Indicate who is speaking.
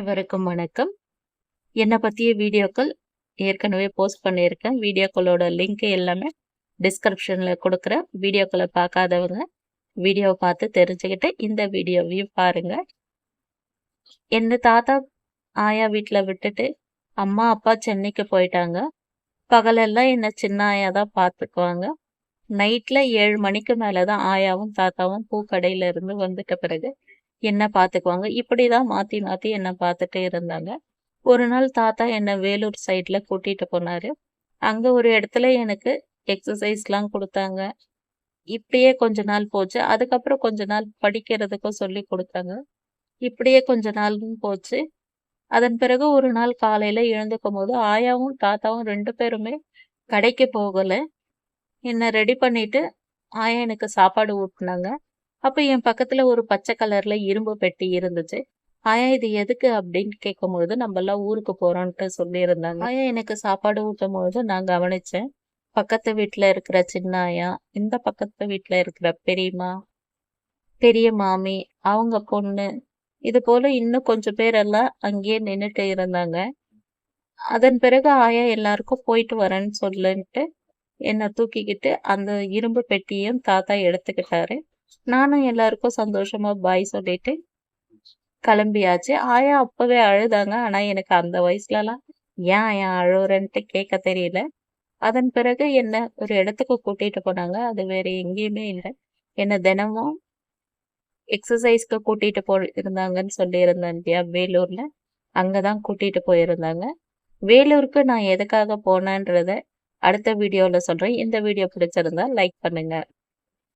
Speaker 1: அனைவருக்கும் வணக்கம். என்னை பற்றிய வீடியோக்கள் ஏற்கனவே போஸ்ட் பண்ணியிருக்கேன். வீடியோக்களோட லிங்க் எல்லாமே டிஸ்கிரிப்ஷனில் கொடுக்குறேன். வீடியோக்களை பார்க்காதவங்க வீடியோவை பார்த்து தெரிஞ்சுக்கிட்டு இந்த வீடியோவையும் பாருங்க. என் தாத்தா ஆயா வீட்டில் விட்டுட்டு அம்மா அப்பா சென்னைக்கு போயிட்டாங்க. பகலெல்லாம் என்னை சின்ன ஆயா தான் பார்த்துக்குவாங்க. நைட்டில் ஏழு மணிக்கு மேலே தான் ஆயாவும் தாத்தாவும் பூக்கடையில இருந்து வந்துட்ட பிறகு என்ன பார்த்துக்குவாங்க இப்படி தான் மாற்றி மாற்றி என்னை பார்த்துட்டே இருந்தாங்க. ஒரு நாள் தாத்தா என்னை வேலூர் சைடில் கூட்டிகிட்டு போனார். அங்கே ஒரு இடத்துல எனக்கு எக்ஸசைஸ்லாம் கொடுத்தாங்க. இப்படியே கொஞ்ச நாள் போச்சு. அதுக்கப்புறம் கொஞ்ச நாள் படிக்கிறதுக்கும் சொல்லி கொடுத்தாங்க. இப்படியே கொஞ்ச நாளும் போச்சு. அதன் பிறகு ஒரு நாள் காலையில் எழுந்துக்கும் போது ஆயாவும் தாத்தாவும் ரெண்டு பேருமே கடைக்கு போகலை. என்னை ரெடி பண்ணிட்டு ஆயா எனக்கு சாப்பாடு ஊட்டினாங்க. அப்போ என் பக்கத்தில் ஒரு பச்சை கலரில் இரும்பு பெட்டி இருந்துச்சு. ஆயா இது எதுக்கு அப்படின்னு கேட்கும்பொழுது நம்ம எல்லாம் ஊருக்கு போகிறோன்ட்டு சொல்லியிருந்தாங்க. ஆயா எனக்கு சாப்பாடு ஊட்டும் பொழுது நான் கவனித்தேன் பக்கத்து வீட்டில் இருக்கிற சின்ன ஆயா இந்த பக்கத்து வீட்டில் இருக்கிற பெரியம்மா பெரிய மாமி அவங்க பொண்ணு இது போல் இன்னும் கொஞ்சம் பேரெல்லாம் அங்கேயே நின்றுட்டு இருந்தாங்க. அதன் பிறகு ஆயா எல்லாருக்கும் போயிட்டு வரேன்னு சொல்லுன்ட்டு என்னை தூக்கிக்கிட்டு அந்த இரும்பு பெட்டியும் தாத்தா எடுத்துக்கிட்டாரு. நானும் எல்லாருக்கும் சந்தோஷமா பாய் சொல்லிட்டு கிளம்பியாச்சு. ஆயா அப்பவே அழுதாங்க. ஆனா எனக்கு அந்த வயசுலலாம் ஏன் ஏன் அழுகுறேன்ட்டு கேட்க தெரியல. அதன் பிறகு என்ன ஒரு இடத்துக்கு கூட்டிட்டு போனாங்க. அது வேற எங்கேயுமே இல்லை. என்ன தினமும் எக்ஸசைஸ்க்கு கூட்டிட்டு போ இருந்தாங்கன்னு சொல்லியிருந்தேன் இல்லையா வேலூர்ல. அங்கதான் கூட்டிட்டு போயிருந்தாங்க. வேலூருக்கு நான் எதுக்காக போனேன்றத அடுத்த வீடியோவில் சொல்கிறேன் இந்த வீடியோ பிடிச்சிருந்தா லைக் பண்ணுங்கள்